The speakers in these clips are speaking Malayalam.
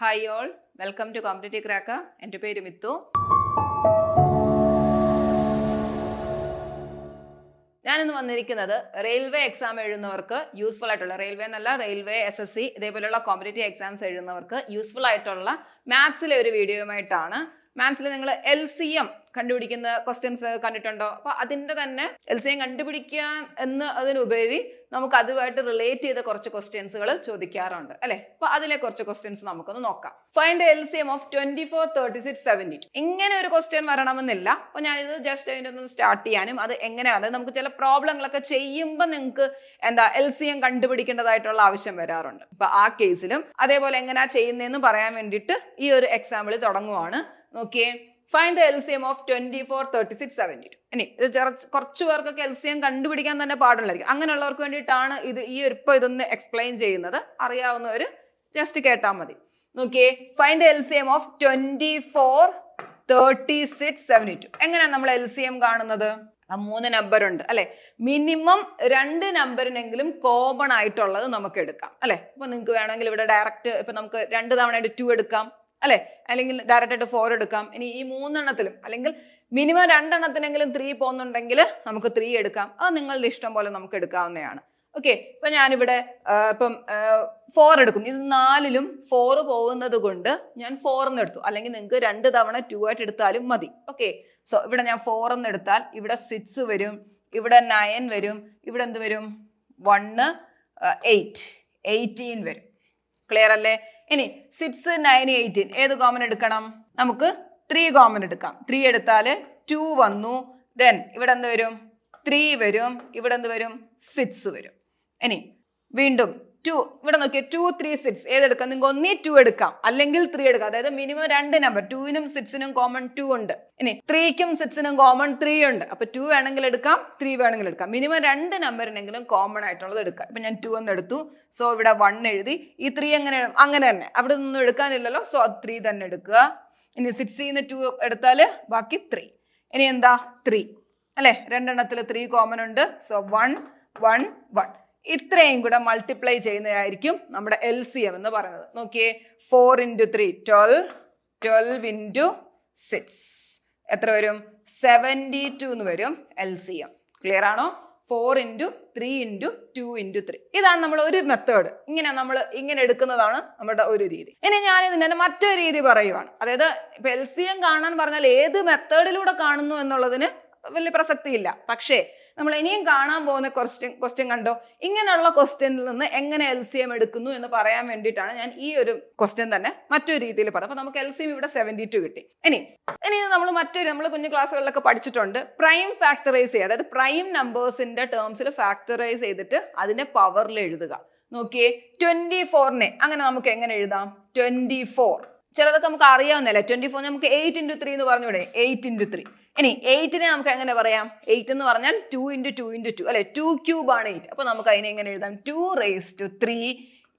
Hi all welcome to competitive crack എന്റെ പേര് മിത്തു. ഞാനിന്ന് വന്നിരിക്കുന്നത് റെയിൽവേ എക്സാം എഴുതുന്നവർക്ക് യൂസ്ഫുൾ ആയിട്ടുള്ള റെയിൽവേ എന്നല്ല റെയിൽവേ എസ് എസ് സി ഇതേപോലെയുള്ള കോമ്പറ്റേറ്റീവ് എക്സാംസ് എഴുതുന്നവർക്ക് യൂസ്ഫുൾ ആയിട്ടുള്ള മാത്സിലെ ഒരു വീഡിയോയുമായിട്ടാണ് മാത്സിൽ നിങ്ങൾ എൽ സി എം കണ്ടുപിടിക്കുന്ന ക്വസ്റ്റ്യൻസ് കണ്ടിട്ടുണ്ടോ? അപ്പൊ അതിന്റെ തന്നെ എൽ സി എം കണ്ടുപിടിക്കാൻ എന്ന് അതിനുപരി നമുക്ക് അതുമായിട്ട് റിലേറ്റ് ചെയ്ത കുറച്ച് ക്വസ്റ്റ്യൻസുകൾ ചോദിക്കാറുണ്ട്. അല്ലെ? അപ്പൊ അതിലെ കുറച്ച് ക്വസ്റ്റ്യൻസ് നമുക്കൊന്ന് നോക്കാം. Find L C M of twenty four thirty six seventy two ഇങ്ങനെ ഒരു ക്വസ്റ്റ്യൻ വരണമെന്നില്ല. അപ്പൊ ഞാനിത് ജസ്റ്റ് അതിന്റെ ഒന്ന് സ്റ്റാർട്ട് ചെയ്യാനും അത് എങ്ങനെയാണ്? നമുക്ക് ചില പ്രോബ്ലങ്ങളൊക്കെ ചെയ്യുമ്പോൾ നിങ്ങൾക്ക് എന്താ എൽ സി എം കണ്ടുപിടിക്കേണ്ടതായിട്ടുള്ള ആവശ്യം വരാറുണ്ട്. അപ്പൊ ആ കേസിലും അതേപോലെ എങ്ങനെയാ ചെയ്യുന്നതെന്ന് പറയാൻ വേണ്ടിയിട്ട് ഈ ഒരു എക്സാമ്പിൾ തുടങ്ങുവാണ്. നോക്കിയേ. Find the L C M of twenty four thirty six seventy two ഇനി ഇത് കുറച്ച് പേർക്കൊക്കെ എൽ സി എം കണ്ടുപിടിക്കാൻ തന്നെ പാടുള്ളായിരിക്കും അങ്ങനെയുള്ളവർക്ക് വേണ്ടിയിട്ടാണ് ഇത് ഈ ഇപ്പൊ ഇതൊന്ന് എക്സ്പ്ലെയിൻ ചെയ്യുന്നത്. അറിയാവുന്നവർ ജസ്റ്റ് കേട്ടാൽ മതി. നോക്കിയേ. Find L C M of twenty four thirty six seventy two എങ്ങനെയാണ് നമ്മൾ എൽ സി എം കാണുന്നത്? ആ മൂന്ന് നമ്പർ ഉണ്ട് അല്ലെ? മിനിമം രണ്ട് നമ്പറിനെങ്കിലും കോമൺ ആയിട്ടുള്ളത് നമുക്ക് എടുക്കാം അല്ലെ? ഇപ്പൊ നിങ്ങൾക്ക് വേണമെങ്കിൽ ഇവിടെ ഡയറക്റ്റ് ഇപ്പൊ നമുക്ക് രണ്ട് തവണയായിട്ട് ടു എടുക്കാം. അല്ലെ? അല്ലെങ്കിൽ ഡയറക്റ്റ് ആയിട്ട് ഫോർ എടുക്കാം. ഇനി ഈ മൂന്നെണ്ണത്തിലും അല്ലെങ്കിൽ മിനിമം രണ്ടെണ്ണത്തിനെങ്കിലും ത്രീ പോകുന്നുണ്ടെങ്കിൽ നമുക്ക് ത്രീ എടുക്കാം. അത് നിങ്ങളുടെ ഇഷ്ടം പോലെ നമുക്ക് എടുക്കാവുന്നതാണ്. ഓക്കെ ഇപ്പൊ ഞാനിവിടെ ഇപ്പം ഫോർ എടുക്കും ഇത് നാലിലും ഫോർ പോകുന്നത് കൊണ്ട് ഞാൻ ഫോർ എന്ന് എടുത്തു. അല്ലെങ്കിൽ നിങ്ങൾക്ക് രണ്ട് തവണ ടു ആയിട്ട് എടുത്താലും മതി. ഓക്കെ സോ ഇവിടെ ഞാൻ ഫോർ എന്ന് എടുത്താൽ ഇവിടെ സിക്സ് വരും. ഇവിടെ നയൻ വരും. ഇവിടെ എന്ത് വരും? വണ്ണ് എയ്റ്റ് എയ്റ്റീൻ വരും. ക്ലിയർ അല്ലേ? ഇനി സിക്സ് നയൻ എയ്റ്റീൻ ഏത് കോമൺ എടുക്കണം? നമുക്ക് ത്രീ കോമൺ എടുക്കാം. ത്രീ എടുത്താൽ ടു വന്നു. ദെൻ ഇവിടെ എന്ത് വരും? ത്രീ വരും. ഇവിടെ എന്ത് വരും? സിക്സ് വരും. ഇനി വീണ്ടും ടു ഇവിടെ നോക്കിയാൽ ടു ത്രീ സിക്സ് ഏതെടുക്കാം? നിങ്ങൾക്ക് ഒന്നീ ടു എടുക്കാം. അല്ലെങ്കിൽ ത്രീ എടുക്കാം. അതായത് മിനിമം രണ്ട് നമ്പർ ടുവിനും സിക്സിനും കോമൺ ടു ഉണ്ട്. ഇനി ത്രീക്കും സിക്സിനും കോമൺ ത്രീ ഉണ്ട്. അപ്പൊ ടു വേണമെങ്കിൽ എടുക്കാം ത്രീ വേണമെങ്കിൽ എടുക്കാം. മിനിമം രണ്ട് നമ്പറിനെങ്കിലും കോമൺ ആയിട്ടുള്ളത് എടുക്കാം. ഇപ്പൊ ഞാൻ ടു എന്ന് എടുത്തു. സോ ഇവിടെ വൺ എഴുതി. ഈ ത്രീ എങ്ങനെ അങ്ങനെ തന്നെ. അവിടെ നിന്നും എടുക്കാനില്ലല്ലോ. സോ ത്രീ തന്നെ എടുക്കുക. ഇനി സിക്സിൽ നിന്ന് ടു എടുത്താൽ ബാക്കി ത്രീ ഇനി എന്താ? ത്രീ അല്ലെ? രണ്ടെണ്ണത്തിൽ ത്രീ കോമൺ ഉണ്ട്. സോ വൺ വൺ വൺ ഇത്രയും കൂടെ മൾട്ടിപ്ലൈ ചെയ്യുന്നതായിരിക്കും നമ്മുടെ എൽ സി എം എന്ന് പറയുന്നത്. നോക്കിയേ four into three twelve twelve into six എത്ര വരും? സെവന്റി ടു എന്ന് വരും എൽ സി എം ക്ലിയർ ആണോ? Four into three into two into three ഇതാണ് നമ്മൾ ഒരു മെത്തേഡ് ഇങ്ങനെ നമ്മൾ ഇങ്ങനെ എടുക്കുന്നതാണ് നമ്മുടെ ഒരു രീതി. ഇനി ഞാൻ ഇതിന്റെ മറ്റൊരു രീതി പറയുവാണ്. അതായത് ഇപ്പൊ എൽ സി എം കാണാൻ പറഞ്ഞാൽ ഏത് മെത്തേഡിലൂടെ കാണുന്നു എന്നുള്ളതിന് വലിയ പ്രസക്തിയില്ല. പക്ഷേ നമ്മൾ ഇനിയും കാണാൻ പോകുന്ന ക്വസ്റ്റ്യൻ ക്വസ്റ്റ്യൻ കണ്ടോ? ഇങ്ങനെയുള്ള ക്വസ്റ്റ്യനിൽ നിന്ന് എങ്ങനെ എൽ സി എം എടുക്കുന്നു എന്ന് പറയാൻ വേണ്ടിയിട്ടാണ് ഞാൻ ഈ ഒരു ക്വസ്റ്റ്യൻ തന്നെ മറ്റൊരു രീതിയിൽ പറഞ്ഞത്. അപ്പൊ നമുക്ക് എൽ സി എം ഇവിടെ സെവന്റി ടു കിട്ടി. ഇനി ഇനി നമ്മൾ മറ്റൊരു നമ്മൾ കുഞ്ഞു ക്ലാസ്സുകളിലൊക്കെ പഠിച്ചിട്ടുണ്ട്. പ്രൈം ഫാക്ടറൈസ് ചെയ്യുക. അതായത് പ്രൈം നമ്പേഴ്സിന്റെ ടേംസിൽ ഫാക്ടറൈസ് ചെയ്തിട്ട് അതിന്റെ പവറിൽ എഴുതുക. നോക്കിയേ ട്വന്റി ഫോറിനെ അങ്ങനെ നമുക്ക് എങ്ങനെ എഴുതാം? ട്വന്റി ഫോർ ചിലതൊക്കെ നമുക്ക് അറിയാവുന്നല്ലേ ട്വന്റി ഫോർ നമുക്ക് എയ്റ്റ് ഇന്റു ത്രീ എന്ന് പറഞ്ഞൂടെ എയ്റ്റ് ഇന്റു ത്രീ ഇനി എയ്റ്റിനെ നമുക്ക് എങ്ങനെ പറയാം? എയ്റ്റ് എന്ന് പറഞ്ഞാൽ two into two into two അല്ലെ? ടു ക്യൂബ് ആണ് എയ്റ്റ് അപ്പൊ നമുക്ക് അതിനെ എങ്ങനെ എഴുതാം? Two raise to three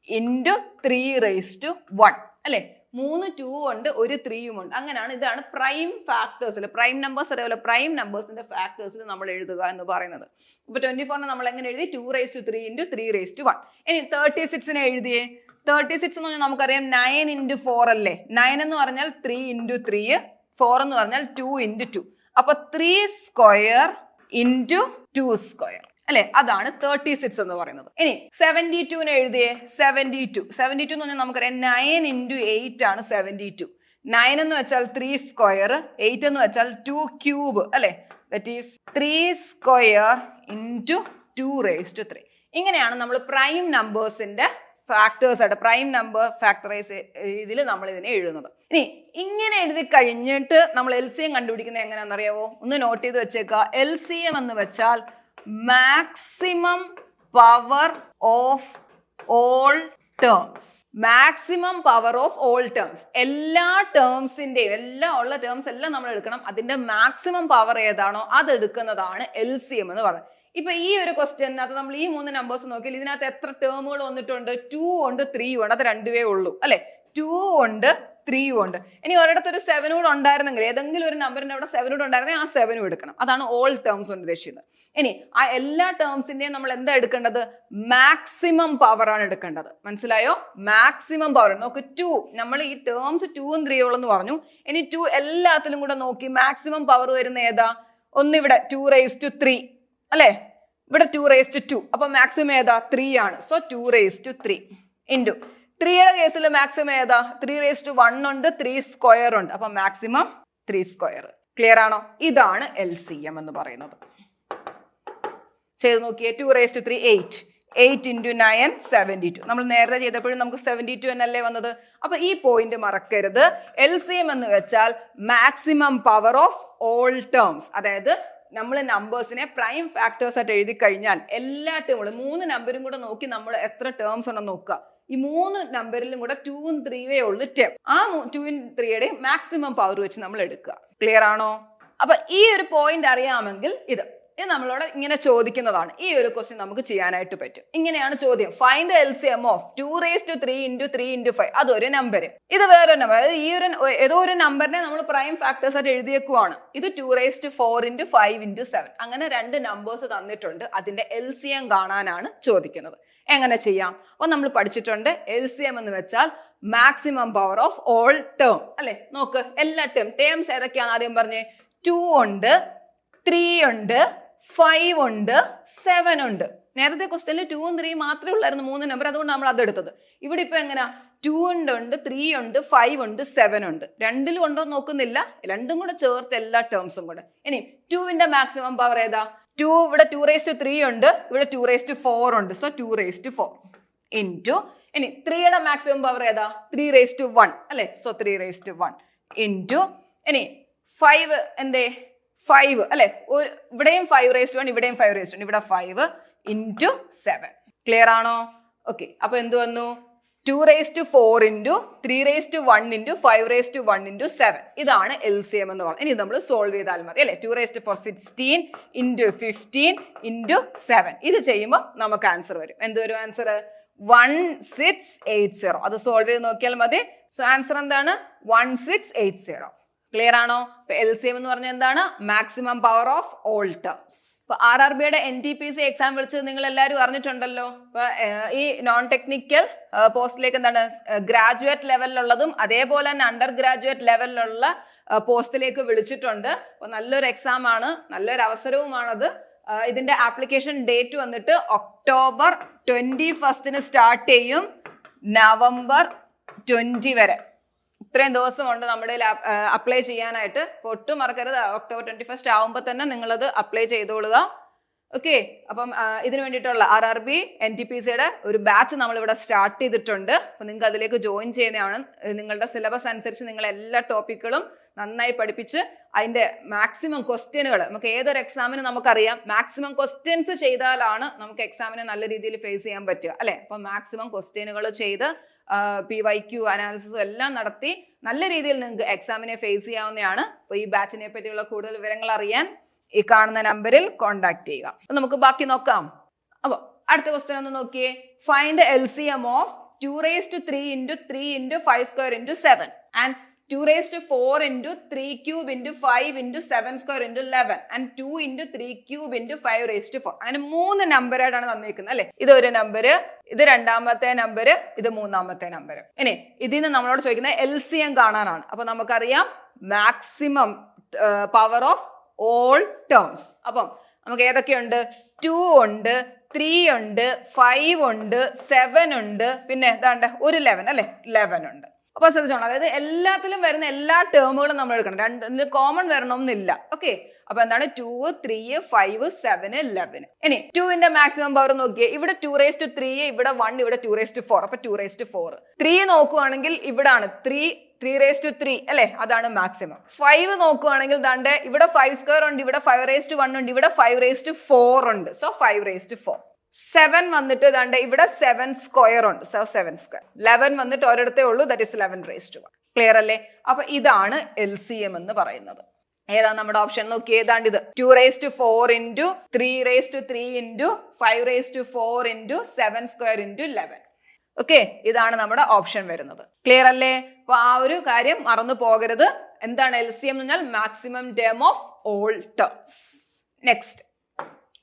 into three raise to one അല്ലെ? മൂന്ന് ടു ഉണ്ട് ഒരു ത്രീയും ഉണ്ട്. അങ്ങനെയാണ് ഇതാണ് പ്രൈം ഫാക്ടേഴ്സിൽ പ്രൈം നമ്പേഴ്സ് അതേപോലെ പ്രൈം നമ്പേഴ്സിന്റെ ഫാക്ടേഴ്സിൽ നമ്മൾ എഴുതുക എന്ന് പറയുന്നത്. ഇപ്പൊ ട്വന്റി ഫോറിന് നമ്മൾ എങ്ങനെ എഴുതി? Two raise to three into three raise to one ഇനി തേർട്ടി സിക്സിനെ എഴുതിയേ? തേർട്ടി സിക്സ് എന്ന് പറഞ്ഞാൽ നമുക്കറിയാം നയൻ ഇന്റു ഫോർ അല്ലേ? നയൻ എന്ന് പറഞ്ഞാൽ ത്രീ ഇന്റു ത്രീ ഫോർ എന്ന് പറഞ്ഞാൽ ടു ഇന്റു ടു അപ്പൊ three square into two square അല്ലെ? അതാണ് തേർട്ടി സിക്സ് എന്ന് പറയുന്നത്. ഇനി സെവന്റി ടുവിന് എഴുതിയേ? സെവന്റി ടു സെവന്റി ടു എന്ന് പറഞ്ഞാൽ നമുക്കറിയാം നയൻ ഇന്റു എയ്റ്റ് ആണ് സെവന്റി ടു നയൻ എന്ന് വെച്ചാൽ ത്രീ സ്ക്വയർ എയ്റ്റ് എന്ന് വെച്ചാൽ ടു ക്യൂബ് അല്ലെ? That is three square into two raise to three ഇങ്ങനെയാണ് നമ്മൾ പ്രൈം നമ്പേഴ്സിന്റെ ഫാക്ടേഴ്സ് ആയിട്ട് പ്രൈം നമ്പർ ഫാക്ടറൈസ് ഇതിൽ നമ്മൾ ഇതിനെ എഴുതുന്നത്. ഇനി ഇങ്ങനെ എഴുതി കഴിഞ്ഞിട്ട് നമ്മൾ എൽ സി എം കണ്ടുപിടിക്കുന്നത് എങ്ങനെയാണെന്നറിയാവോ? ഒന്ന് നോട്ട് ചെയ്ത് വെച്ചേക്കുക. എൽ സി എം എന്ന് വെച്ചാൽ maximum power of all terms maximum power of all terms എല്ലാ ടേംസിന്റെയും എല്ലാം ഉള്ള ടേംസ് എല്ലാം നമ്മൾ എടുക്കണം. അതിന്റെ മാക്സിമം പവർ ഏതാണോ അത് എടുക്കുന്നതാണ് എൽ സി എം എന്ന് പറയുന്നത്. ഇപ്പൊ ഈ ഒരു ക്വസ്റ്റ്യനകത്ത് നമ്മൾ ഈ മൂന്ന് നമ്പേഴ്സ് നോക്കിയാൽ ഇതിനകത്ത് എത്ര ടേമുകൾ വന്നിട്ടുണ്ട്? ടു ഉണ്ട് ത്രീ ഉണ്ട്. അത് രണ്ടുവേ ഉള്ളൂ അല്ലെ? ടു ഉണ്ട് ത്രീ ഉണ്ട്. ഇനി ഒരിടത്ത് ഒരു സെവൻ കൂടെ ഉണ്ടായിരുന്നെങ്കിൽ ഏതെങ്കിലും ഒരു നമ്പറിന്റെ അവിടെ സെവൻ കൂടെ ഉണ്ടായിരുന്നെങ്കിൽ ആ സെവനും എടുക്കണം. അതാണ് ഓൾ ടേംസ് കൊണ്ട് ഉദ്ദേശിക്കുന്നത്. ഇനി ആ എല്ലാ ടേംസിന്റെയും നമ്മൾ എന്താ എടുക്കേണ്ടത്? മാക്സിമം പവർ ആണ് എടുക്കേണ്ടത്. മനസ്സിലായോ? മാക്സിമം പവർ നോക്ക് ടു നമ്മൾ ഈ ടേംസ് ടൂവും എന്ന് പറഞ്ഞു. ഇനി ടു എല്ലാത്തിലും കൂടെ നോക്കി മാക്സിമം പവർ വരുന്ന ഏതാ? ഒന്നിവിടെ ടു റേസ് ടു ത്രീ അല്ലേ? ഇവിടെ ടു റേസ് ടു ടു അപ്പൊ മാക്സിമം ഏതാ? ത്രീ ആണ്. So two raise to three into ത്രീയുടെ കേസിൽ മാക്സിമം ഏതാ? ത്രീ റേസ് ടു വൺ ഉണ്ട് ത്രീ സ്ക്വയർ ഉണ്ട്. അപ്പൊ മാക്സിമം ത്രീ സ്ക്വയർ ക്ലിയർ ആണോ? ഇതാണ് എൽ സി എം എന്ന് പറയുന്നത്. ചെയ്ത് നോക്കിയേ. Two raise to three eight eight into nine seventy two നമ്മൾ നേരത്തെ ചെയ്തപ്പോഴും നമുക്ക് സെവന്റി ടു എന്നല്ലേ വന്നത്? അപ്പൊ ഈ പോയിന്റ് മറക്കരുത്. എൽ സി എം എന്ന് വെച്ചാൽ maximum power of all terms അതായത് നമ്മൾ നമ്പേഴ്സിനെ പ്രൈം ഫാക്ടേഴ്സ് ആയിട്ട് എഴുതി കഴിഞ്ഞാൽ എല്ലാ ടേമുകളും മൂന്ന് നമ്പറും കൂടെ നോക്കി നമ്മൾ എത്ര ടേംസ് ഉണ്ടെന്ന് നോക്കുക. ഈ മൂന്ന് നമ്പറിലും കൂടെ ടൂവും ത്രീയേ ഉള്ളു ടേം ആ ടൂവും ത്രീയുടെ മാക്സിമം പവർ വെച്ച് നമ്മൾ എടുക്കുക ക്ലിയർ ആണോ? അപ്പൊ ഈ ഒരു പോയിന്റ് അറിയാമെങ്കിൽ ഇത്. ഇത് നമ്മളോട് ഇങ്ങനെ ചോദിക്കുന്നതാണ്. ഈ ഒരു ക്വസ്റ്റ്യൻ നമുക്ക് ചെയ്യാനായിട്ട് പറ്റും. ഇങ്ങനെയാണ് ചോദ്യം. Find the L C M of two raise to three into three into five അതൊരു നമ്പർ ഇത് വേറൊരു നമ്പർ അതായത് ഈ ഒരു ഏതോ ഒരു നമ്പറിനെ നമ്മൾ പ്രൈം ഫാക്ടേഴ്സ് ആയിട്ട് എഴുതിയേക്കുവാണ്. ഇത് two raise to four into five into seven അങ്ങനെ രണ്ട് നമ്പേഴ്സ് തന്നിട്ടുണ്ട്. അതിന്റെ എൽ സി എം കാണാനാണ് ചോദിക്കുന്നത്. എങ്ങനെ ചെയ്യാം? അപ്പൊ നമ്മൾ പഠിച്ചിട്ടുണ്ട് എൽ സി എം എന്ന് വെച്ചാൽ maximum power of all term അല്ലെ? നോക്ക് എല്ലാ ടേം ടേംസ് ഏതൊക്കെയാണ് ആദ്യം പറഞ്ഞേ? ടു ഉണ്ട് ത്രീ ഉണ്ട് ഫൈവ് ഉണ്ട് സെവൻ ഉണ്ട്. നേരത്തെ ക്വസ്റ്റ്യനിൽ ടൂവും ത്രീ മാത്രമേ ഉള്ളായിരുന്നു മൂന്ന് നമ്പർ അതുകൊണ്ട് നമ്മൾ അതെടുത്തത് ഇവിടെ ഇപ്പൊ എങ്ങനെയാ ടു ഉണ്ട് ഉണ്ട് ത്രീ ഉണ്ട് ഫൈവ് ഉണ്ട് സെവൻ ഉണ്ട്. രണ്ടിലും ഉണ്ടോ നോക്കുന്നില്ല. രണ്ടും കൂടെ ചേർത്ത് എല്ലാ ടേംസും കൂടെ. ഇനി ടുവിന്റെ മാക്സിമം പവർ ഏതാ? ടു ഇവിടെ ടു റേസ് ടു ത്രീ ഉണ്ട് ഇവിടെ ടു റേസ് ടു ഫോർ ഉണ്ട്. So two raise to four into ഇനി ത്രീയുടെ മാക്സിമം പവർ ഏതാ? ത്രീ റേസ് ടു വൺ അല്ലെ? So three raise to one into ഇനി ഫൈവ് എന്തേ? ഫൈവ് അല്ലെ? ഒരു ഇവിടെയും five raise to one five raise to one five into seven clear ആണോ? ഓക്കെ അപ്പൊ എന്ത് വന്നു? Two raise to four into three raise to one into five raise to one into seven ഇതാണ് എൽ സി എം എന്ന് പറയുന്നത് ഇനി നമ്മൾ സോൾവ് ചെയ്താൽ മതി അല്ലെ? Two raise to four sixteen into fifteen into seven ഇത് ചെയ്യുമ്പോൾ നമുക്ക് ആൻസർ വരും. എന്ത് വരും answer one six eight zero അത് സോൾവ് ചെയ്ത് നോക്കിയാൽ മതി. സോ ആൻസർ എന്താണ്? One six eight zero clear ആണോ? എൽ സി എം എന്ന് പറഞ്ഞാൽ എന്താണ്? Maximum power of all terms ഇപ്പൊ ആർ ആർ ബിയുടെ N T P C exam വിളിച്ചത് നിങ്ങൾ എല്ലാവരും അറിഞ്ഞിട്ടുണ്ടല്ലോ. ഇപ്പൊ ഈ നോൺ ടെക്നിക്കൽ പോസ്റ്റിലേക്ക് എന്താണ്? ഗ്രാജുവേറ്റ് ലെവലിലുള്ളതും അതേപോലെ തന്നെ അണ്ടർ ഗ്രാജുവേറ്റ് ലെവലിലുള്ള പോസ്റ്റിലേക്ക് വിളിച്ചിട്ടുണ്ട്. അപ്പൊ നല്ലൊരു എക്സാം ആണ്. നല്ലൊരു അവസരവുമാണത്. ഇതിന്റെ ആപ്ലിക്കേഷൻ ഡേറ്റ് വന്നിട്ട് ഒക്ടോബർ ട്വന്റി ഫസ്റ്റിന് സ്റ്റാർട്ട് ചെയ്യും. നവംബർ ട്വന്റി വരെ. ഇത്രയും ദിവസമുണ്ട് നമ്മുടെ അപ്ലൈ ചെയ്യാനായിട്ട് ഒട്ടും മറക്കരുത് ഒക്ടോബർ ട്വന്റി ഫസ്റ്റ് ആവുമ്പോൾ തന്നെ നിങ്ങളത് അപ്ലൈ ചെയ്തോളുക. ഓക്കെ അപ്പം ഇതിനു വേണ്ടിയിട്ടുള്ള R R B N T P സിയുടെ ഒരു ബാച്ച് നമ്മൾ ഇവിടെ സ്റ്റാർട്ട് ചെയ്തിട്ടുണ്ട്. അപ്പൊ നിങ്ങൾക്ക് അതിലേക്ക് ജോയിൻ ചെയ്യുന്നതാണ്. നിങ്ങളുടെ സിലബസ് അനുസരിച്ച് നിങ്ങൾ എല്ലാ ടോപ്പിക്കുകളും നന്നായി പഠിപ്പിച്ച് അതിന്റെ മാക്സിമം ക്വസ്റ്റ്യനുകൾ നമുക്ക് ഏതൊരു എക്സാമിന് നമുക്കറിയാം. മാക്സിമം ക്വസ്റ്റ്യൻസ് ചെയ്താലാണ് നമുക്ക് എക്സാമിനെ നല്ല രീതിയിൽ ഫേസ് ചെയ്യാൻ പറ്റുക. അല്ലേ? അപ്പൊ മാക്സിമം ക്വസ്റ്റ്യനുകൾ ചെയ്ത് പി വൈ ക്യു അനാലിസിസും എല്ലാം നടത്തി നല്ല രീതിയിൽ നിങ്ങൾക്ക് എക്സാമിനെ ഫേസ് ചെയ്യാവുന്നതാണ്. അപ്പോൾ ഈ ബാച്ചിനെ പറ്റിയുള്ള കൂടുതൽ വിവരങ്ങൾ അറിയാൻ ഈ കാണുന്ന നമ്പറിൽ കോൺടാക്ട് ചെയ്യുക. അപ്പൊ നമുക്ക് ബാക്കി നോക്കാം. അപ്പോൾ അടുത്ത ക്വസ്റ്റൻ ഒന്ന് നോക്കിയേ. Find L C M of two raise to three into three into five square into seven and two raise to four into three cube into five into seven square into eleven and two into three cube into five raise to four അങ്ങനെ മൂന്ന് നമ്പറായിട്ടാണ് തന്നിരിക്കുന്നത് അല്ലേ? ഇത് ഒരു നമ്പർ ഇത് രണ്ടാമത്തെ നമ്പർ ഇത് മൂന്നാമത്തെ നമ്പർ ഇനി ഇതിൽ നിന്ന് നമ്മളോട് ചോദിക്കുന്നത് എൽ സി എം കാണാനാണ്. അപ്പൊ നമുക്കറിയാം maximum power of all terms അപ്പം നമുക്ക് ഏതൊക്കെയുണ്ട്? ടു ഉണ്ട് ത്രീ ഉണ്ട് ഫൈവ് ഉണ്ട് സെവൻ ഉണ്ട് പിന്നെ ഏതാണ്ട് ഒരു ലെവൻ അല്ലെ? ലെവൻ ഉണ്ട്. ശ്രദ്ധിച്ചോണം അതായത് എല്ലാത്തിലും വരുന്ന എല്ലാ ടേമുകളും നമ്മൾ എടുക്കണം. രണ്ട് കോമൺ വരണമെന്നില്ല. ഓക്കെ അപ്പൊ എന്താണ്? Two three five seven eleven ഇനി ടുവിന്റെ മാക്സിമം പവർ നോക്കിയേ. ഇവിടെ ടു റേസ് ടു ത്രീ ഇവിടെ വൺ ഇവിടെ ടു റേസ് ടു ഫോർ അപ്പൊ two raise to four three നോക്കുവാണെങ്കിൽ ഇവിടാണ്. Three three raise to three അല്ലെ? അതാണ് മാക്സിമം ഫൈവ് നോക്കുവാണെങ്കിൽ ദാണ്ട് ഇവിടെ ഫൈവ് സ്ക്വയർ ഉണ്ട് ഇവിടെ ഫൈവ് റേസ് ടു വൺ ഉണ്ട് ഇവിടെ ഫൈവ് റേസ് ടു ഫോർ ഉണ്ട്. So five raise to four seven വന്നിട്ട് ഇതാണ്ട് ഇവിടെ സെവൻ സ്ക്വയർ ഉണ്ട്. സോ സെവൻ സ്ക്വയർ ലെവൻ വന്നിട്ട് ഒരിടത്തേ ഉള്ളൂ. That is eleven raise to one clear അല്ലേ? അപ്പൊ ഇതാണ് എൽ സി എം എന്ന് പറയുന്നത്. ഏതാണ് നമ്മുടെ ഓപ്ഷൻ നോക്കി ഏതാണ്ട് ഇത്. Two raise to four into three raise to three into five raise to four into seven square into eleven okay ഇതാണ് നമ്മുടെ ഓപ്ഷൻ വരുന്നത്. ക്ലിയർ അല്ലേ? അപ്പൊ ആ ഒരു കാര്യം മറന്നു പോകരുത്. എന്താണ് എൽ സി എം എന്ന് പറഞ്ഞാൽ maximum term of all terms next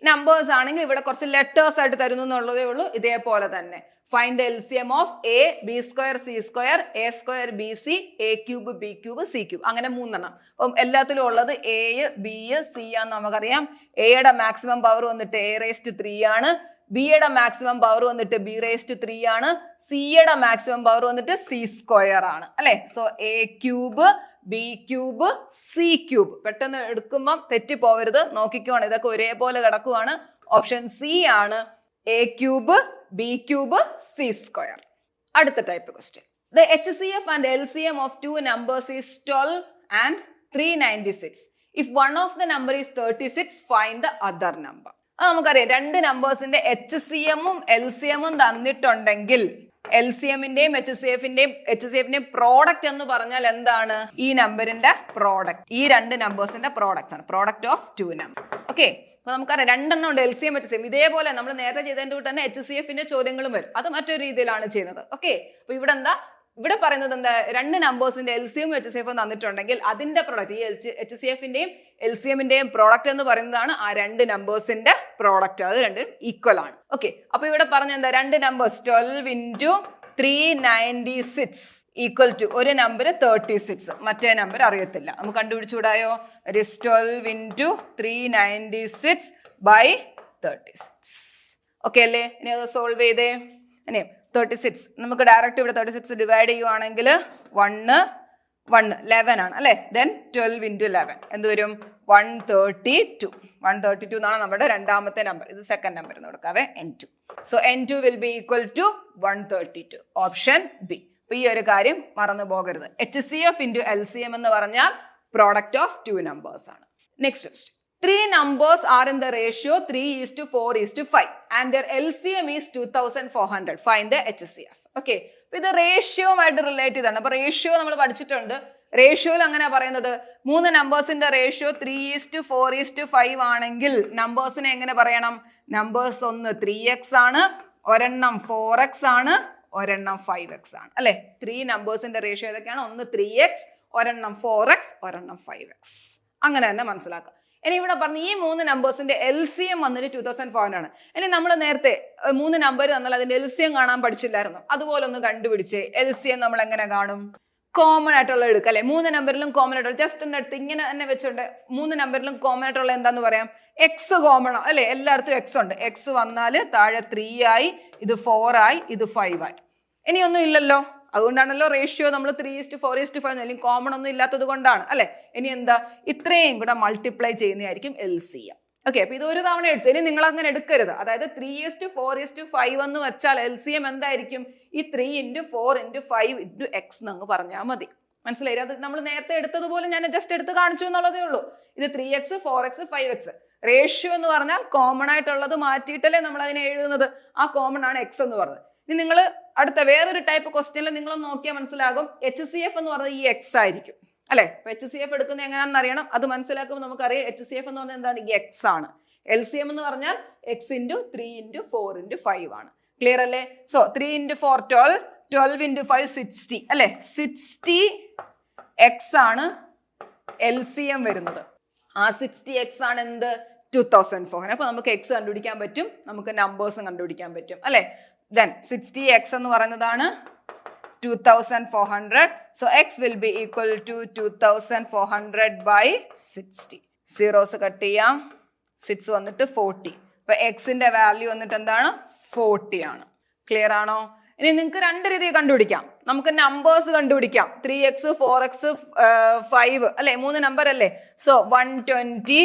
numbers ആണെങ്കിൽ ഇവിടെ കുറച്ച് ലെറ്റേഴ്സ് ആയിട്ട് തരുന്നു എന്നുള്ളതേ ഉള്ളൂ. ഇതേപോലെ തന്നെ. Find L C M of A B square C square A square B C A cube B cube C cube അങ്ങനെ മൂന്നെണ്ണം. അപ്പം എല്ലാത്തിലും ഉള്ളത് എ ബി സി ആന്ന് നമുക്കറിയാം. എയുടെ മാക്സിമം പവർ വന്നിട്ട് എ റേസ്റ്റ് ത്രീ ആണ്. ബിയുടെ മാക്സിമം പവർ വന്നിട്ട് ബി റേസ്റ്റ് ത്രീ ആണ്. സിയുടെ മാക്സിമം പവർ വന്നിട്ട് സി സ്ക്വയർ ആണ്. അല്ലെ? So A cube B cube C cube പെട്ടെന്ന് എടുക്കുമ്പം തെറ്റിപ്പോവരുത്. നോക്കിക്കോണം ഇതൊക്കെ ഒരേപോലെ കിടക്കുവാണ്. ഓപ്ഷൻ സി ആണ് A cube B cube C square അടുത്ത type question the H C F and L C M of two numbers is twelve and three ninety six if one of the number is thirty six find the other number അത് നമുക്കറിയാം രണ്ട് നമ്പേഴ്സിന്റെ എച്ച് സി എമ്മും എൽ സി എമ്മും തന്നിട്ടുണ്ടെങ്കിൽ എൽ സി എമ്മിന്റെയും എച്ച് സി എഫിന്റെയും എച്ച് സി എഫിന്റെയും പ്രോഡക്റ്റ് എന്ന് പറഞ്ഞാൽ എന്താണ്? ഈ നമ്പറിന്റെ പ്രോഡക്റ്റ് ഈ രണ്ട് നമ്പേഴ്സിന്റെ പ്രോഡക്റ്റ് ആണ്. Product of two number okay അപ്പൊ നമുക്കറിയാം രണ്ടെണ്ണം ഉണ്ട് L C M H C M ഇതേപോലെ നമ്മൾ നേരത്തെ ചെയ്തതിന്റെ കൂടെ തന്നെ എച്ച് സി എഫിന്റെ ചോദ്യങ്ങളും വരും. അത് മറ്റൊരു രീതിയിലാണ് ചെയ്യുന്നത്. ഓക്കെ അപ്പൊ ഇവിടെ എന്താ? ഇവിടെ പറയുന്നത് എന്താ? രണ്ട് നമ്പേഴ്സിന്റെ L C M H C F തന്നിട്ടുണ്ടെങ്കിൽ അതിന്റെ പ്രോഡക്റ്റ് ഈ എച്ച് സി എഫിന്റെയും എൽ സി എമ്മിന്റെയും പ്രോഡക്റ്റ് എന്ന് പറയുന്നതാണ് ആ രണ്ട് നമ്പേഴ്സിന്റെ പ്രോഡക്റ്റ് അത് രണ്ടും ഈക്വൽ ആണ്. ഓക്കെ അപ്പൊ ഇവിടെ പറഞ്ഞ എന്താ? രണ്ട് numbers twelve into three ninety six equal to ഒരു നമ്പർ തേർട്ടി സിക്സ് മറ്റേ നമ്പർ അറിയത്തില്ല. നമുക്ക് കണ്ടുപിടിച്ചുകൂടായോ? Twelve into three ninety six by thirty six okay അല്ലേ? ഇനി അത് സോൾവ് ചെയ്തേ? ഇനി തേർട്ടി സിക്സ് നമുക്ക് ഡയറക്റ്റ് ഇവിടെ തേർട്ടി സിക്സ് ഡിവൈഡ് ചെയ്യുവാണെങ്കിൽ വണ്ണ് വൺ ലെവൻ ആണ് അല്ലേ? ദെൻ ട്വൽവ് ഇന്റു ലെവൻ എന്ത് വരും? One thirty two one thirty two എന്നാണ് നമ്മുടെ രണ്ടാമത്തെ നമ്പർ ഇത് സെക്കൻഡ് നമ്പർ എന്ന് കൊടുക്കാവേ N two so N two will be equal to one thirty two option B അപ്പൊ ഈ ഒരു കാര്യം മറന്നു പോകരുത്. H C F into L C M എന്ന് പറഞ്ഞാൽ പ്രോഡക്റ്റ് ഓഫ് ടു നമ്പേഴ്സ് ആണ്. Next question is to four is to five and their L C M is two thousand four hundred find the H C F okay ഇത് റേഷ്യോമായിട്ട് റിലേറ്റ് ചെയ്താണ്. അപ്പൊ റേഷ്യോ നമ്മൾ പഠിച്ചിട്ടുണ്ട്. റേഷ്യോയിൽ അങ്ങനെ പറയുന്നത്. മൂന്ന് നമ്പേഴ്സിന്റെ ratio three is to four is to five ആണെങ്കിൽ നമ്പേഴ്സിനെ എങ്ങനെ പറയണം? നമ്പേഴ്സ് ഒന്ന് ത്രീ എക്സ് ആണ്. ഒരെണ്ണം ഫോർ എക്സ് ആണ്. ഒരെണ്ണം ഫൈവ് എക്സ് ആണ്. അല്ലെ? ത്രീ നമ്പേഴ്സിന്റെ റേഷ്യോ ഏതൊക്കെയാണ്? ഒന്ന് ത്രീ എക്സ് ഒരെണ്ണം ഫോർ എക്സ് ഒരെണ്ണം ഫൈവ് എക്സ് അങ്ങനെ തന്നെ മനസ്സിലാക്കുക ഇനി ഇവിടെ പറഞ്ഞ ഈ മൂന്ന് നമ്പേഴ്സിന്റെ എൽ സി എം വന്നിട്ട് ടൂ തൗസൻഡ് ഫോർ ആണ്. ഇനി നമ്മൾ നേരത്തെ മൂന്ന് നമ്പർ തന്നാൽ അതിന്റെ എൽ സി എം കാണാൻ പഠിച്ചില്ലായിരുന്നു. അതുപോലെ ഒന്ന് കണ്ടുപിടിച്ച് എൽ സി എം നമ്മൾ എങ്ങനെ കാണും? കോമൺ ആയിട്ടുള്ള എടുക്കുക അല്ലെ? മൂന്ന് നമ്പറിലും കോമൺ ആയിട്ടുള്ള ജസ്റ്റ് ഒന്ന് എടുത്ത് ഇങ്ങനെ തന്നെ വെച്ചോണ്ട് മൂന്ന് നമ്പറിലും കോമൺ ആയിട്ടുള്ള എന്താന്ന് പറയാം? എക്സ് കോമൺ അല്ലെ? എല്ലായിടത്തും എക്സ് ഉണ്ട്. എക്സ് വന്നാൽ താഴെ ത്രീ ആയി ഇത് ഫോർ ആയി ഇത് ഫൈവ് ആയി. ഇനിയൊന്നും ഇല്ലല്ലോ? അതുകൊണ്ടാണല്ലോ റേഷ്യോ നമ്മൾ three is to four is to five അല്ലെങ്കിൽ കോമൺ ഒന്നും ഇല്ലാത്തത് കൊണ്ടാണ് അല്ലെ? ഇനി എന്താ? ഇത്രയും കൂടെ മൾട്ടിപ്ലൈ ചെയ്യുന്നതായിരിക്കും എൽ സി എം ഓക്കെ അപ്പൊ ഇത് ഒരു തവണ എടുത്തു. ഇനി നിങ്ങൾ അങ്ങനെ എടുക്കരുത്. അതായത് three is to four is to five എന്ന് വെച്ചാൽ എൽ സി എം എന്തായിരിക്കും? ഈ three into four into five into X എന്നങ്ങ് പറഞ്ഞാൽ മതി. മനസ്സിലായി അത് നമ്മൾ നേരത്തെ എടുത്തതുപോലെ ഞാൻ ജസ്റ്റ് എടുത്ത് കാണിച്ചു എന്നുള്ളതേ ഉള്ളൂ. ഇത് three X four X five X ratio എന്ന് പറഞ്ഞാൽ കോമൺ ആയിട്ടുള്ളത് മാറ്റിയിട്ടല്ലേ നമ്മൾ അതിനെ എഴുതുന്നത്? ആ കോമൺ ആണ് എക്സ് എന്ന് പറഞ്ഞത്. ഇനി നിങ്ങൾ അടുത്ത വേറൊരു ടൈപ്പ് ക്വസ്റ്റ്യനിൽ നിങ്ങൾ നോക്കിയാൽ മനസ്സിലാകും. എച്ച് സി എഫ് എന്ന് പറഞ്ഞാൽ ഈ എക്സ് ആയിരിക്കും. അല്ലെ? അപ്പൊ എച്ച് സി എഫ് എടുക്കുന്നത് എങ്ങനെയാണെന്ന് അറിയണം. അത് മനസ്സിലാക്കുമ്പോൾ നമുക്കറിയാം എച്ച് സി എഫ് എന്ന് പറഞ്ഞാൽ എന്താണ്? ഈ എക്സ് ആണ്. എൽ സി എം എന്ന് പറഞ്ഞാൽ X into three into four into five ആണ്. ക്ലിയർ അല്ലേ? So three into four twelve twelve into five sixty അല്ലെ? സിക്സ്റ്റി എക്സ് ആണ് എൽ സി എം വരുന്നത്. ആ സിക്സ്റ്റി എക്സ് ആണ് എന്ത്? ടു തൗസൻഡ് ഫോർ അപ്പൊ നമുക്ക് എക്സ് കണ്ടുപിടിക്കാൻ പറ്റും. നമുക്ക് നമ്പേഴ്സും കണ്ടുപിടിക്കാൻ പറ്റും. അല്ലെ? ദെൻ സിക്സ്റ്റി എക്സ് എന്ന് പറയുന്നതാണ് two thousand four hundred so X will be equal to two thousand four hundred by sixty zeros cut ചെയ്യാം. സിക്സ് വന്നിട്ട് ഫോർട്ടി അപ്പൊ എക്സിന്റെ വാല്യൂ വന്നിട്ട് എന്താണ്? ഫോർട്ടി ആണ്. ക്ലിയർ ആണോ? ഇനി നിങ്ങൾക്ക് രണ്ട് രീതിയിൽ കണ്ടുപിടിക്കാം. നമുക്ക് നമ്പേഴ്സ് കണ്ടുപിടിക്കാം. Three X four X five അല്ലെ? മൂന്ന് നമ്പർ അല്ലേ? So one twenty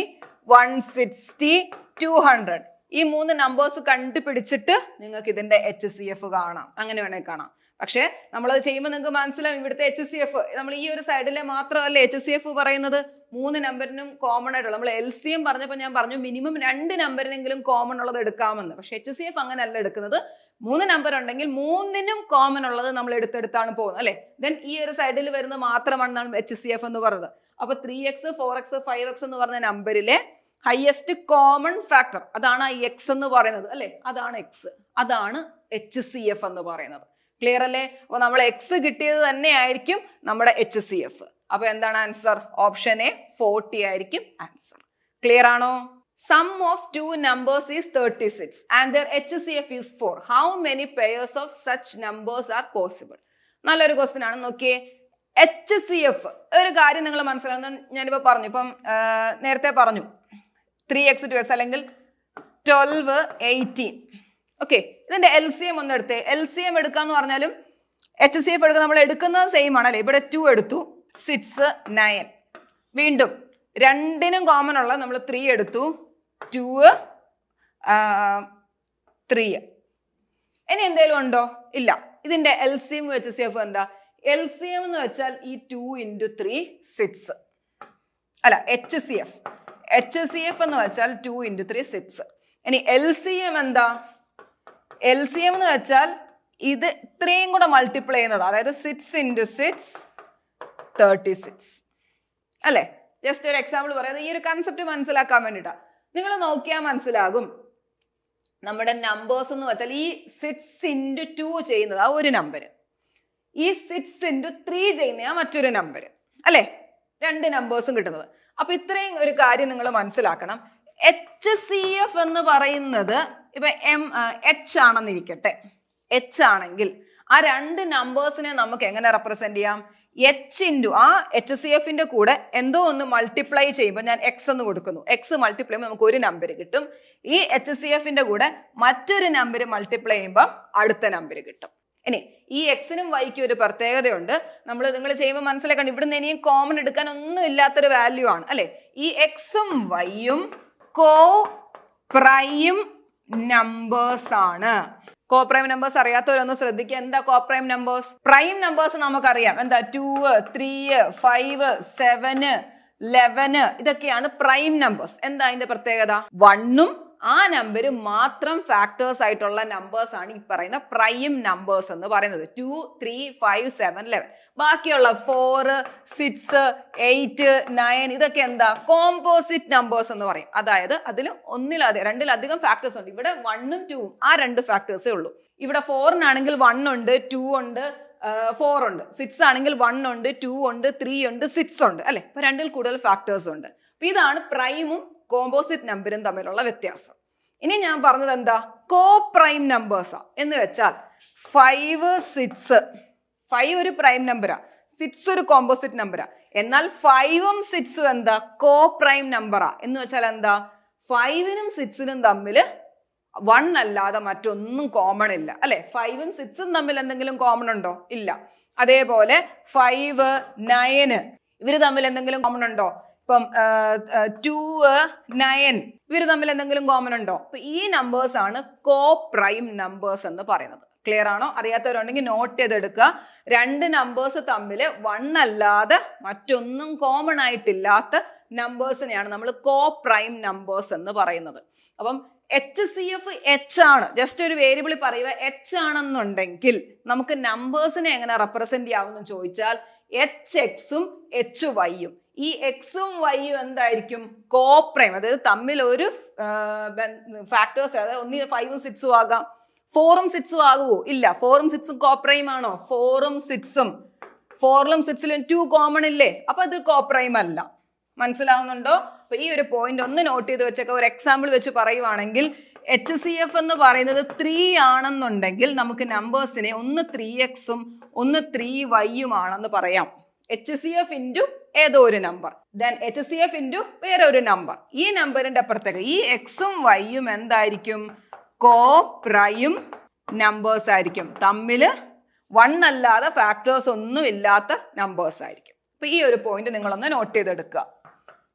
one sixty two hundred ഈ മൂന്ന് നമ്പേഴ്സ് കണ്ടുപിടിച്ചിട്ട് നിങ്ങൾക്ക് ഇതിന്റെ എച്ച് സി എഫ് കാണാം. അങ്ങനെ വേണമെങ്കിൽ കാണാം. പക്ഷേ നമ്മളത് ചെയ്യുമ്പോൾ നിങ്ങൾക്ക് മനസ്സിലാവും ഇവിടുത്തെ എച്ച് സി എഫ് നമ്മൾ ഈ ഒരു സൈഡിലെ മാത്രമല്ല എച്ച് സി എഫ് പറയുന്നത്? മൂന്ന് നമ്പറിനും കോമൺ ആയിട്ടുള്ള. നമ്മൾ എൽ സി എം പറഞ്ഞപ്പോൾ ഞാൻ പറഞ്ഞു മിനിമം രണ്ട് നമ്പറിനെങ്കിലും കോമൺ ഉള്ളത് എടുക്കാമെന്ന്. പക്ഷെ എച്ച് സി എഫ് അങ്ങനെയല്ല എടുക്കുന്നത്. മൂന്ന് നമ്പർ ഉണ്ടെങ്കിൽ മൂന്നിനും കോമൺ ഉള്ളത് നമ്മൾ എടുത്തെടുത്താണ് പോകുന്നത് അല്ലെ? ദെൻ ഈ ഒരു സൈഡിൽ വരുന്നത് മാത്രമാണ് എച്ച് സി എഫ് എന്ന് പറയുന്നത്. അപ്പൊ three X four X five X എന്ന് പറഞ്ഞ നമ്പറിലെ ഹയസ്റ്റ് കോമൺ ഫാക്ടർ അതാണ് എക്സ് എന്ന് പറയുന്നത് അല്ലേ? അതാണ് എക്സ് അതാണ് എച്ച് സി എഫ് എന്ന് പറയുന്നത്. ക്ലിയർ അല്ലേ? അപ്പോൾ നമ്മൾ എക്സ് കിട്ടിയത് തന്നെയായിരിക്കും നമ്മുടെ എച്ച് സി എഫ് അപ്പൊ എന്താണ് ആൻസർ ഓപ്ഷൻ എ ഫോർട്ടി ആയിരിക്കും ആൻസർ ക്ലിയർ ആണോ? Sum of two numbers is thirty six and their H C F is four how many pairs of such numbers are possible നല്ലൊരു ക്വസ്റ്റ്യൻ ആണ്. നോക്കിയേ. എച്ച് സി എഫ് ഒരു കാര്യം നിങ്ങൾ മനസ്സിലാകുന്ന ഞാനിപ്പോൾ പറഞ്ഞു. ഇപ്പം നേരത്തെ പറഞ്ഞു. ത്രീ എക്സ് ടു എക്സ് അല്ലെങ്കിൽ ട്വൽവ് എയ്റ്റീൻ ഓക്കെ ഇതിന്റെ എൽ സി എം ഒന്ന് എടുത്തേ. എൽ സി എം എടുക്കാന്ന് പറഞ്ഞാലും എച്ച് സി എഫ് എടുക്കുക നമ്മൾ എടുക്കുന്നത് സെയിം ആണല്ലേ? ഇവിടെ ടു എടുത്തു. സിക്സ് നയൻ വീണ്ടും രണ്ടിനും കോമൺ ഉള്ള നമ്മൾ ത്രീ എടുത്തു. ടു ത്രീ ഇനി എന്തെങ്കിലും ഉണ്ടോ? ഇല്ല. ഇതിന്റെ L C M H C F എന്താ? എൽ സി എം എന്ന് വെച്ചാൽ ഈ ടു ഇന്റു ത്രീ സിക്സ് അല്ല H C F H C F എന്ന് വെച്ചാൽ ടു ഇന്റു ത്രീ സിക്സ് ഇനി എൽ സി എം എന്താ? എൽ സി എം എന്ന് വെച്ചാൽ ഇത് ഇത്രയും കൂടെ മൾട്ടിപ്ലൈ ചെയ്യുന്നത്. അതായത് six into six thirty six അല്ലേ? ജസ്റ്റ് ഒരു എക്സാമ്പിൾ പറയുന്നത് ഈ ഒരു കൺസെപ്റ്റ് മനസ്സിലാക്കാൻ വേണ്ടിയിട്ടാണ് നിങ്ങൾ നോക്കിയാൽ മനസ്സിലാകും. നമ്മുടെ നമ്പേഴ്സ് എന്ന് വെച്ചാൽ ഈ സിക്സ് ഇന്റു ടു ചെയ്യുന്നത് ആ ഒരു നമ്പർ ഈ സിക്സ് ഇന്റു ത്രീ ചെയ്യുന്ന മറ്റൊരു നമ്പർ അല്ലേ? രണ്ട് നമ്പേഴ്സും കിട്ടുന്നത്. അപ്പൊ ഇത്രയും ഒരു കാര്യം നിങ്ങൾ മനസ്സിലാക്കണം. എച്ച് സി എഫ് എന്ന് പറയുന്നത് ഇപ്പൊ എം എച്ച് ആണെന്നിരിക്കട്ടെ. എച്ച് ആണെങ്കിൽ ആ രണ്ട് നമ്പേഴ്സിനെ നമുക്ക് എങ്ങനെ റെപ്രസെന്റ് ചെയ്യാം? എച്ച് ഇന്റു ആ എച്ച് സി എഫിന്റെ കൂടെ എന്തോ ഒന്ന് മൾട്ടിപ്ലൈ ചെയ്യുമ്പോൾ ഞാൻ എക്സ് എന്ന് കൊടുക്കുന്നു. എക്സ് മൾട്ടിപ്ലൈ ചെയ്യുമ്പോൾ നമുക്ക് ഒരു നമ്പർ കിട്ടും. ഈ എച്ച് സി എഫിന്റെ കൂടെ മറ്റൊരു നമ്പർ മൾട്ടിപ്ലൈ ചെയ്യുമ്പോൾ അടുത്ത നമ്പർ കിട്ടും. ഇനി ഈ എക്സിനും വൈക്കും ഒരു പ്രത്യേകതയുണ്ട്. നമ്മൾ നിങ്ങൾ ചെയ്യുമ്പോൾ മനസ്സിലാക്കണം ഇവിടുന്ന് ഇനിയും കോമൺ എടുക്കാൻ ഒന്നും ഇല്ലാത്തൊരു വാല്യൂ ആണ് അല്ലെ? ഈ എക്സും വൈയും കോ പ്രൈം നമ്പേഴ്സ് ആണ്. കോ പ്രൈം നമ്പേഴ്സ് അറിയാത്തവരൊന്ന് ശ്രദ്ധിക്കുക. എന്താ co prime numbers prime numbers നമുക്കറിയാം. എന്താ? Two three five seven eleven ഇതൊക്കെയാണ് പ്രൈം നമ്പേഴ്സ് എന്താ അതിന്റെ പ്രത്യേകത? വണ്ണും ആ നമ്പർ മാത്രം ഫാക്ടേഴ്സ് ആയിട്ടുള്ള നമ്പേഴ്സ് ആണ് ഈ പറയുന്ന പ്രൈം നമ്പേഴ്സ് എന്ന് പറയുന്നത്. Two three five seven eleven ബാക്കിയുള്ള ഫോർ സിക്സ് എയ്റ്റ് നയൻ ഇതൊക്കെ എന്താ? കോമ്പോസിറ്റ് നമ്പേഴ്സ് എന്ന് പറയും. അതായത് അതിൽ ഒന്നിലധികം രണ്ടിലധികം ഫാക്ടേഴ്സ് ഉണ്ട്. ഇവിടെ വണ്ണും ടൂവും ആ രണ്ട് ഫാക്ടേഴ്സേ ഉള്ളൂ. ഇവിടെ ഫോറിനാണെങ്കിൽ വൺ ഉണ്ട് ടു ഉണ്ട് ഫോർ ഉണ്ട്. സിക്സ് ആണെങ്കിൽ വൺ ഉണ്ട് ടു ഉണ്ട് ത്രീ ഉണ്ട് സിക്സ് ഉണ്ട്. അല്ലെ? അപ്പൊ രണ്ടിൽ കൂടുതൽ ഫാക്ടേഴ്സ് ഉണ്ട്. ഇതാണ് പ്രൈമും കോമ്പോസിറ്റ് നമ്പറും തമ്മിലുള്ള വ്യത്യാസം. ഇനി ഞാൻ പറഞ്ഞത് എന്താ? കോ പ്രൈം നമ്പേഴ്സാ എന്ന് വെച്ചാൽ ഫൈവ് സിക്സ് ഫൈവ് ഒരു പ്രൈം നമ്പറാ സിക്സ് ഒരു കോമ്പോസിറ്റ് നമ്പറാ എന്നാൽ ഫൈവും സിക്സും എന്താ? കോ പ്രൈം നമ്പറാ എന്ന് വെച്ചാൽ എന്താ? ഫൈവിനും സിക്സിനും തമ്മിൽ വൺ അല്ലാതെ മറ്റൊന്നും കോമൺ ഇല്ല. അല്ലെ? ഫൈവും സിക്സും തമ്മിൽ എന്തെങ്കിലും കോമൺ ഉണ്ടോ? ഇല്ല. അതേപോലെ ഫൈവ് നയന് ഇവർ തമ്മിൽ എന്തെങ്കിലും കോമൺ ഉണ്ടോ? ഇപ്പം ടു നയൻ ഇവർ തമ്മിൽ എന്തെങ്കിലും കോമൺ ഉണ്ടോ? അപ്പൊ ഈ നമ്പേഴ്സ് ആണ് കോ പ്രൈം നമ്പേഴ്സ് എന്ന് പറയുന്നത്. ക്ലിയർ ആണോ? അറിയാത്തവരുണ്ടെങ്കിൽ നോട്ട് ചെയ്തെടുക്കുക. രണ്ട് നമ്പേഴ്സ് തമ്മിൽ വൺ അല്ലാതെ മറ്റൊന്നും കോമൺ ആയിട്ടില്ലാത്ത നമ്പേഴ്സിനെയാണ് നമ്മൾ കോ പ്രൈം നമ്പേഴ്സ് എന്ന് പറയുന്നത്. അപ്പം എച്ച് സി എഫ് എച്ച് ആണ്. ജസ്റ്റ് ഒരു വേരിയബിൾ പറയുക എച്ച് ആണെന്നുണ്ടെങ്കിൽ നമുക്ക് നമ്പേഴ്സിനെ എങ്ങനെ റെപ്രസെന്റ് ചെയ്യാമെന്ന് ചോദിച്ചാൽ എച്ച് എക്സും എച്ച് വൈയും ഈ എക്സും വൈയും എന്തായിരിക്കും? കോപ്രൈം അതായത് തമ്മിൽ ഒരു ഫാക്ടേഴ്സ് അതായത് ഒന്നി ഫൈവും സിക്സും ആകാം. ഫോറും സിക്സും ആകുമോ ഇല്ല. ഫോറും സിക്സും കോപ്രൈം ആണോ? ഫോറും സിക്സും ഫോറിലും സിക്സിലും ടു കോമൺ ഇല്ലേ? അപ്പൊ അത് കോപ്രൈം അല്ല. മനസ്സിലാവുന്നുണ്ടോ? അപ്പൊ ഈ ഒരു പോയിന്റ് ഒന്ന് നോട്ട് ചെയ്ത് വെച്ചൊക്കെ. ഒരു എക്സാമ്പിൾ വെച്ച് പറയുവാണെങ്കിൽ എച്ച് സി എഫ് എന്ന് പറയുന്നത് ത്രീ ആണെന്നുണ്ടെങ്കിൽ നമുക്ക് നമ്പേഴ്സിനെ ഒന്ന് ത്രീ എക്സും ഒന്ന് ത്രീ വൈയും ആണെന്ന് പറയാം. എച്ച് സി എഫ് ഇന്റു ഏതോ ഒരു number then H C F into വേറെ ഒരു നമ്പർ ഈ നമ്പറിന്റെ അപ്പുറത്തേക്ക് ഈ എക്സും വൈയും എന്തായിരിക്കും? കോ പ്രൈം നമ്പേഴ്സ് ആയിരിക്കും. തമ്മിൽ വൺ അല്ലാതെ ഫാക്ടേഴ്സ് ഒന്നും ഇല്ലാത്ത നമ്പേഴ്സ് ആയിരിക്കും. അപ്പൊ ഈ ഒരു പോയിന്റ് നിങ്ങളൊന്ന് നോട്ട് ചെയ്തെടുക്കുക.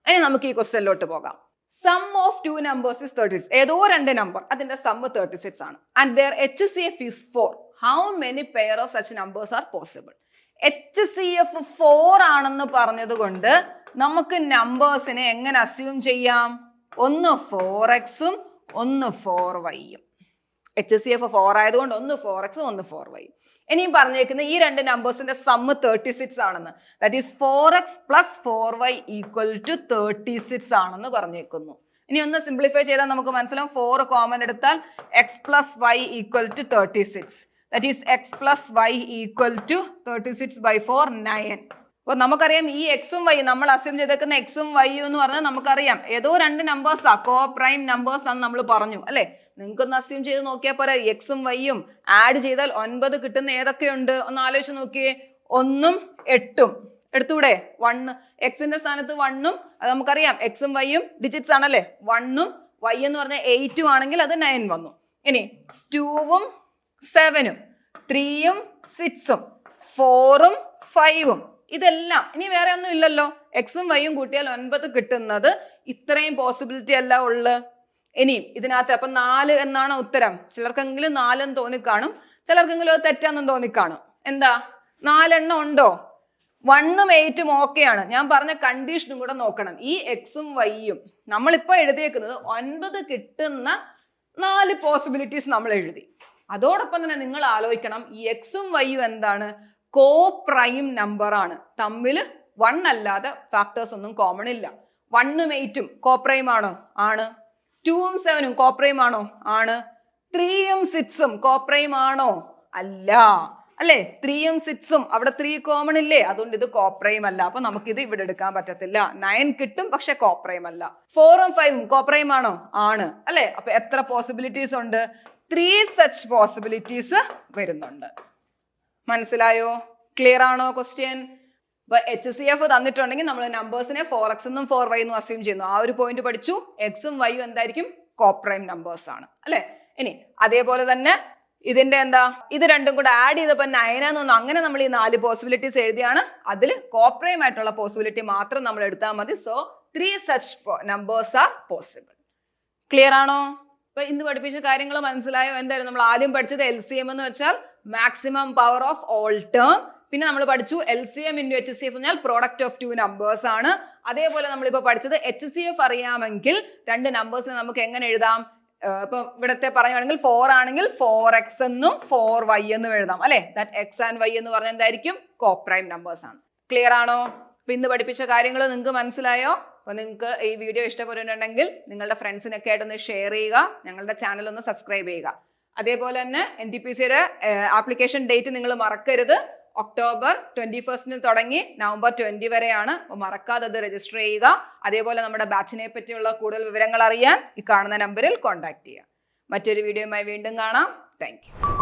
ഇനി നമുക്ക് ഈ ക്വസ്റ്റ്യനിലോട്ട് പോകാം. Sum of two numbers is thirty six ഏതോ രണ്ട് നമ്പർ അതിന്റെ സം തേർട്ടി സിക്സ് ആണ്. And their H C F is four how many pair of such numbers are possible H C F four ആണെന്ന് പറഞ്ഞത് കൊണ്ട് നമുക്ക് നമ്പേഴ്സിനെ എങ്ങനെ അസ്യൂം ചെയ്യാം? ഒന്ന് ഫോർ എക്സും ഒന്ന് ഫോർ വൈയും എച്ച് സി എഫ് ഫോർ ആയതുകൊണ്ട് ഒന്ന് ഫോർ എക്സും ഒന്ന് ഫോർ വൈയും ഇനിയും പറഞ്ഞേക്കുന്ന ഈ രണ്ട് നമ്പേഴ്സിന്റെ സമ്മ് തേർട്ടി സിക്സ് ആണെന്ന്. That is four X plus four Y equal to thirty six ആണെന്ന് പറഞ്ഞേക്കുന്നു. ഇനി ഒന്ന് സിംപ്ലിഫൈ ചെയ്താൽ നമുക്ക് മനസ്സിലാവും. ഫോർ കോമൺ എടുത്താൽ X plus Y equal to thirty six that is X plus Y equal to thirty six by four nine അപ്പൊ നമുക്കറിയാം ഈ എക്സും വൈ നമ്മൾ അസ്യൂം ചെയ്തേക്കുന്ന എക്സും വൈയും എന്ന് പറഞ്ഞാൽ നമുക്കറിയാം. ഏതോ രണ്ട് നമ്പേഴ്സാ കോ പ്രൈം നമ്പേഴ്സ് ആണ് നമ്മൾ പറഞ്ഞു അല്ലെ? നിങ്ങൾക്കൊന്ന് അസ്യൂം ചെയ്ത് നോക്കിയാൽ പോരാ എക്സും വൈയും ആഡ് ചെയ്താൽ ഒൻപത് കിട്ടുന്ന ഏതൊക്കെയുണ്ട്? ഒന്ന് ആലോചിച്ച് നോക്കിയേ. ഒന്നും എട്ടും. എടുത്തൂടെ വണ്ണ് എക്സിന്റെ സ്ഥാനത്ത് വണ്ണും അത് നമുക്കറിയാം. എക്സും വൈയും ഡിജിറ്റ്സ് ആണല്ലേ? വണ്ണും വൈ എന്ന് പറഞ്ഞാൽ എയ്റ്റും ആണെങ്കിൽ അത് നയൻ വന്നു. ഇനി ടൂവും സെവനും ത്രീയും സിക്സും ഫോറും ഫൈവും ഇതെല്ലാം. ഇനി വേറെ ഒന്നും ഇല്ലല്ലോ. എക്സും വൈയും കൂട്ടിയാൽ ഒൻപത് കിട്ടുന്നത് ഇത്രയും പോസിബിലിറ്റി അല്ല ഉള്ളു. ഇനിയും ഇതിനകത്ത് അപ്പൊ നാല് എന്നാണ് ഉത്തരം. ചിലർക്കെങ്കിലും നാലെന്ന് തോന്നിക്കാണും. ചിലർക്കെങ്കിലും അത് തെറ്റാന്നും തോന്നിക്കാണും. എന്താ? നാലെണ്ണം ഉണ്ടോ? വണ്ണും എയ്റ്റും ഓക്കെയാണ് ഞാൻ പറഞ്ഞ കണ്ടീഷനും കൂടെ നോക്കണം. ഈ എക്സും വൈയും നമ്മളിപ്പോ എഴുതിയേക്കുന്നത് ഒൻപത് കിട്ടുന്ന നാല് പോസിബിലിറ്റീസ് നമ്മൾ എഴുതി. അതോടൊപ്പം തന്നെ നിങ്ങൾ ആലോചിക്കണം ഈ എക്സും വൈയും എന്താണ്? കോ പ്രൈം നമ്പർ ആണ്. തമ്മിൽ വൺ അല്ലാതെ ഫാക്ടേഴ്സ് ഒന്നും കോമൺ ഇല്ല. വണ്ണും എയ്റ്റും കോ പ്രൈം ആണോ? ആണ്. ടൂവും സെവനും കോ പ്രൈം ആണോ? ആണ്. ത്രീയും സിക്സും കോ പ്രൈം ആണോ? അല്ല. അല്ലേ? ത്രീയും സിക്സും അവിടെ ത്രീ കോമൺ ഇല്ലേ? അതുകൊണ്ട് ഇത് കോപ്രൈം അല്ല. അപ്പൊ നമുക്കിത് ഇവിടെ എടുക്കാൻ പറ്റത്തില്ല. നയൻ കിട്ടും പക്ഷെ കോപ്രൈം അല്ല. ഫോറും ഫൈവും കോപ്രൈം ആണോ? ആണ്. അല്ലെ? അപ്പൊ എത്ര പോസിബിലിറ്റീസ് ഉണ്ട്? ത്രീ സച്ച് പോസിബിലിറ്റീസ് വരുന്നുണ്ട്. മനസ്സിലായോ? ക്ലിയർ ആണോ ക്വസ്റ്റ്യൻ ഇപ്പൊ എച്ച് സി എഫ് തന്നിട്ടുണ്ടെങ്കിൽ നമ്മൾ നമ്പേഴ്സിനെ ഫോർ എക്സ് എന്നും ഫോർ വൈ എന്നും അസ്യൂം ചെയ്യുന്നു. ആ ഒരു പോയിന്റ് പഠിച്ചു. എക്സും വൈയും എന്തായിരിക്കും? കോപ്രൈം നമ്പേഴ്സ് ആണ്. അല്ലെ? ഇനി അതേപോലെ തന്നെ ഇതിന്റെ എന്താ? ഇത് രണ്ടും കൂടെ ആഡ് ചെയ്തപ്പോ നയനാന്ന് തോന്നുന്നു അങ്ങനെ നമ്മൾ ഈ നാല് പോസിബിലിറ്റീസ് എഴുതിയാണ്. അതിൽ കോപ്രൈം ആയിട്ടുള്ള പോസിബിലിറ്റി മാത്രം നമ്മൾ എടുത്താൽ മതി. So three such numbers are possible clear ആണോ? അപ്പൊ ഇന്ന് പഠിപ്പിച്ച കാര്യങ്ങൾ മനസ്സിലായോ? എന്തായിരുന്നു നമ്മൾ ആദ്യം പഠിച്ചത് എൽ സി എം എന്ന് വെച്ചാൽ maximum power of all term പിന്നെ നമ്മൾ പഠിച്ചു L C M into H C F എന്നാൽ പ്രോഡക്റ്റ് ഓഫ് ടു നമ്പേഴ്സ് ആണ്. അതേപോലെ നമ്മളിപ്പോൾ പഠിച്ചത് എച്ച് സി എഫ് അറിയാമെങ്കിൽ രണ്ട് നമ്പേഴ്സിനെ നമുക്ക് എങ്ങനെ എഴുതാം? ഇപ്പൊ ഇവിടത്തെ പറയുകയാണെങ്കിൽ ഫോർ ആണെങ്കിൽ ഫോർ എക്സ് എന്നും ഫോർ വൈ എന്നും എഴുതാം. അല്ലെ? ദാറ്റ് എക്സ് ആൻഡ് വൈ എന്ന് പറഞ്ഞാൽ എന്തായിരിക്കും? കോപ്രൈം നമ്പേഴ്സ് ആണ്. ക്ലിയർ ആണോ? ഇപ്പൊ ഇന്ന് പഠിപ്പിച്ച കാര്യങ്ങൾ നിങ്ങൾക്ക് മനസ്സിലായോ? അപ്പൊ നിങ്ങൾക്ക് ഈ വീഡിയോ ഇഷ്ടപ്പെട്ടിട്ടുണ്ടെങ്കിൽ നിങ്ങളുടെ ഫ്രണ്ട്സിനൊക്കെ ആയിട്ടൊന്ന് ഷെയർ ചെയ്യുക ഞങ്ങളുടെ ചാനൽ ഒന്ന് സബ്സ്ക്രൈബ് ചെയ്യുക. അതേപോലെ തന്നെ എൻ ടി പി സിയുടെ ആപ്ലിക്കേഷൻ ഡേറ്റ് നിങ്ങൾ മറക്കരുത്. ഒക്ടോബർ ട്വന്റി ഫസ്റ്റിന് തുടങ്ങി നവംബർ ട്വന്റി വരെയാണ്. അപ്പോൾ മറക്കാതെ അത് രജിസ്റ്റർ ചെയ്യുക. അതേപോലെ നമ്മുടെ ബാച്ചിനെ പറ്റിയുള്ള കൂടുതൽ വിവരങ്ങൾ അറിയാൻ ഈ കാണുന്ന നമ്പറിൽ കോൺടാക്ട് ചെയ്യുക. മറ്റൊരു വീഡിയോയുമായി വീണ്ടും കാണാം. താങ്ക്